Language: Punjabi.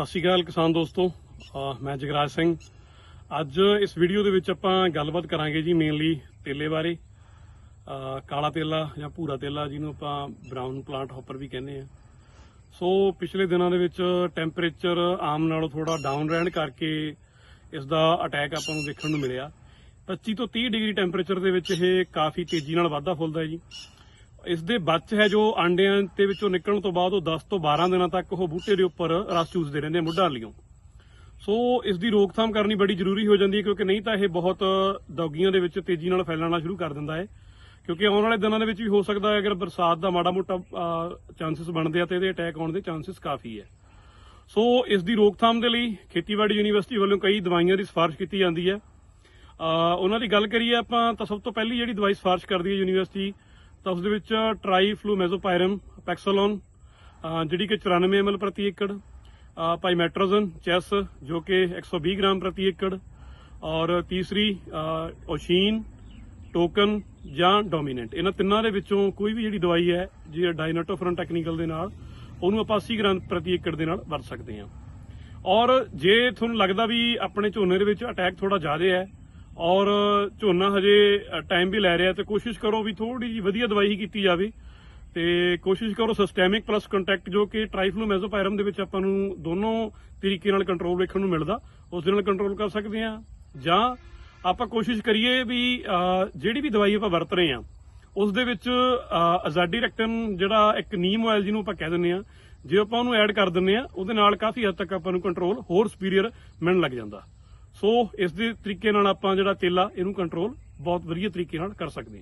ਸਤਿ ਸ਼੍ਰੀ ਅਕਾਲ ਕਿਸਾਨ ਦੋਸਤੋ। ਮੈਂ ਜਗਰਾਜ ਸਿੰਘ। ਅੱਜ ਇਸ ਵੀਡੀਓ ਦੇ ਵਿੱਚ ਆਪਾਂ ਗੱਲਬਾਤ ਕਰਾਂਗੇ ਜੀ ਮੇਨਲੀ ਤੇਲੇ ਬਾਰੇ। ਕਾਲਾ ਤੇਲਾ ਜਾਂ ਭੂਰਾ ਤੇਲਾ ਜਿਹਨੂੰ ਆਪਾਂ ਬ੍ਰਾਊਨ ਪਲਾਂਟ ਹੌਪਰ ਵੀ ਕਹਿੰਦੇ ਆ। ਸੋ ਪਿਛਲੇ ਦਿਨਾਂ ਦੇ ਵਿੱਚ ਟੈਂਪਰੇਚਰ ਆਮ ਨਾਲੋਂ ਥੋੜਾ ਡਾਊਨ ਰਹਿਣ ਕਰਕੇ ਇਸ ਦਾ ਅਟੈਕ ਆਪਾਂ ਨੂੰ ਦੇਖਣ ਨੂੰ ਮਿਲਿਆ। 25 ਤੋਂ 30 ਡਿਗਰੀ ਟੈਂਪਰੇਚਰ ਦੇ ਵਿੱਚ ਇਹ ਕਾਫੀ ਤੇਜ਼ੀ ਨਾਲ ਵਾਧਾ ਫੁੱਲਦਾ ਹੈ ਜੀ। ਇਸ ਦੇ ਬੱਚ ਹੈ ਜੋ ਆਂਡਿਆਂ ਦੇ ਵਿੱਚੋਂ ਨਿਕਲਣ ਤੋਂ ਬਾਅਦ ਉਹ 10 ਤੋਂ 12 ਦਿਨਾਂ ਤੱਕ ਉਹ ਬੂਟੇ ਦੇ ਉੱਪਰ ਰਸ ਚੂਸਦੇ ਰਹਿੰਦੇ ਮੁੱਢਾਂ ਲਿਓ ਸੋ ਇਸ ਦੀ ਰੋਕਥਾਮ ਕਰਨੀ ਬੜੀ ਜ਼ਰੂਰੀ ਹੋ ਜਾਂਦੀ ਹੈ ਕਿਉਂਕਿ ਨਹੀਂ ਤਾਂ ਇਹ ਬਹੁਤ ਦੌਗੀਆਂ ਦੇ ਵਿੱਚ ਤੇਜ਼ੀ ਨਾਲ ਫੈਲਣਾ ਸ਼ੁਰੂ ਕਰ ਦਿੰਦਾ ਹੈ। ਕਿਉਂਕਿ ਆਉਣ ਵਾਲੇ ਦਿਨਾਂ ਦੇ ਵਿੱਚ ਵੀ ਹੋ ਸਕਦਾ ਹੈ ਅਗਰ ਬਰਸਾਤ ਦਾ ਮਾੜਾ ਮੋਟਾ ਚਾਂਸਸ ਬਣਦੇ ਆ ਤੇ ਇਹਦੇ ਅਟੈਕ ਆਉਣ ਦੇ ਚਾਂਸਸ ਕਾਫੀ ਹੈ। ਸੋ ਇਸ ਦੀ ਰੋਕਥਾਮ ਦੇ ਲਈ ਖੇਤੀਬਾੜੀ ਯੂਨੀਵਰਸਿਟੀ ਵੱਲੋਂ ਕਈ ਦਵਾਈਆਂ ਦੀ ਸਿਫਾਰਿਸ਼ ਕੀਤੀ ਜਾਂਦੀ ਹੈ। ਉਹਨਾਂ ਦੀ ਗੱਲ ਕਰੀਏ ਆਪਾਂ ਤਾਂ ਸਭ ਤੋਂ ਪਹਿਲੀ ਜਿਹੜੀ ਦਵਾਈ ਸਿਫਾਰਿਸ਼ ਕਰਦੀ ਹੈ ਯੂਨੀਵਰਸਿਟੀ ਤਾਂ ਉਸ ਦੇ ਵਿੱਚ ਟਰਾਈ ਟ੍ਰਾਈਫਲੂਮੈਜ਼ੋਪਾਇਰਮ ਪੈਕਸੋਲੋਨ ਜਿਹੜੀ ਕਿ 94 ml ਪ੍ਰਤੀ ਏਕੜ, ਅਹ ਪਾਈਮੈਟ੍ਰੋਜ਼ਨ ਚੈਸ, ਜੋ ਕਿ 120 ਗ੍ਰਾਮ ਪ੍ਰਤੀ ਏਕੜ, ਔਰ ਤੀਸਰੀ ਓਸ਼ੀਨ, ਟੋਕਨ ਜਾਂ ਡੋਮੀਨੈਂਟ। ਇਹਨਾਂ ਤਿੰਨਾਂ ਦੇ ਵਿੱਚੋਂ ਕੋਈ ਵੀ ਜਿਹੜੀ ਦਵਾਈ ਹੈ ਜੀ ਡਾਇਨਾਟੋਫਰਨ ਟੈਕਨੀਕਲ ਦੇ ਨਾਲ, ਉਹਨੂੰ ਆਪਾਂ 80 ਗ੍ਰਾਮ ਪ੍ਰਤੀ ਏਕੜ ਦੇ ਨਾਲ ਵਰਤ ਸਕਦੇ ਹਾਂ। ਔਰ ਜੇ ਤੁਹਾਨੂੰ ਲੱਗਦਾ ਵੀ ਆਪਣੇ ਝੋਨੇ ਦੇ ਵਿੱਚ ਅਟੈਕ ਥੋੜਾ ਜ਼ਿਆਦਾ ਹੈ ਔਰ ਝੋਨਾ ਹਜੇ ਟਾਈਮ ਵੀ ਲੈ ਰਿਹਾ ਤੇ ਕੋਸ਼ਿਸ਼ ਕਰੋ ਵੀ ਥੋੜੀ ਜੀ ਵਧੀਆ ਦਵਾਈ ਹੀ ਕੀਤੀ ਜਾਵੇ। ਤੇ ਕੋਸ਼ਿਸ਼ ਕਰੋ ਸਿਸਟੈਮਿਕ ਪਲੱਸ ਕੰਟੈਕਟ ਜੋ ਕਿ ਟ੍ਰਾਈਫਲੂਮੈਜ਼ੋਪਾਇਰਮ ਦੇ ਵਿੱਚ ਆਪਾਂ ਨੂੰ ਦੋਨੋਂ ਤਰੀਕੇ ਨਾਲ ਕੰਟਰੋਲ ਵੇਖਣ ਨੂੰ ਮਿਲਦਾ। ਉਸ ਦੇ ਨਾਲ ਕੰਟਰੋਲ ਕਰ ਸਕਦੇ ਹਾਂ। ਜਾਂ ਆਪਾਂ ਕੋਸ਼ਿਸ਼ ਕਰੀਏ ਵੀ ਜਿਹੜੀ ਵੀ ਦਵਾਈ ਆਪਾਂ ਵਰਤ ਰਹੇ ਹਾਂ, ਉਸ ਦੇ ਵਿੱਚ ਆਜ਼ਾਦੀ ਰੈਕਟਨ ਜਿਹੜਾ ਇੱਕ ਨੀਮ ਆਇਲ ਜਿਹਨੂੰ ਆਪਾਂ ਕਹਿ ਦਿੰਦੇ ਆ ਜੇ ਆਪਾਂ ਉਹਨੂੰ ਐਡ ਕਰ ਦਿੰਦੇ ਆ ਉਹਦੇ ਨਾਲ ਕਾਫੀ ਹੱਦ ਤੱਕ ਆਪਾਂ ਨੂੰ ਕੰਟਰੋਲ ਹੋਰ ਸੁਪੀਰੀਅਰ ਮਿਲਣ ਲੱਗ ਜਾਂਦਾ। ਸੋ ਇਸ ਦੇ ਤਰੀਕੇ ਨਾਲ ਆਪਾਂ ਜਿਹੜਾ ਤੇਲਾ ਇਹਨੂੰ ਕੰਟਰੋਲ ਬਹੁਤ ਵਧੀਆ ਤਰੀਕੇ ਨਾਲ ਕਰ ਸਕਦੇ ਹਾਂ।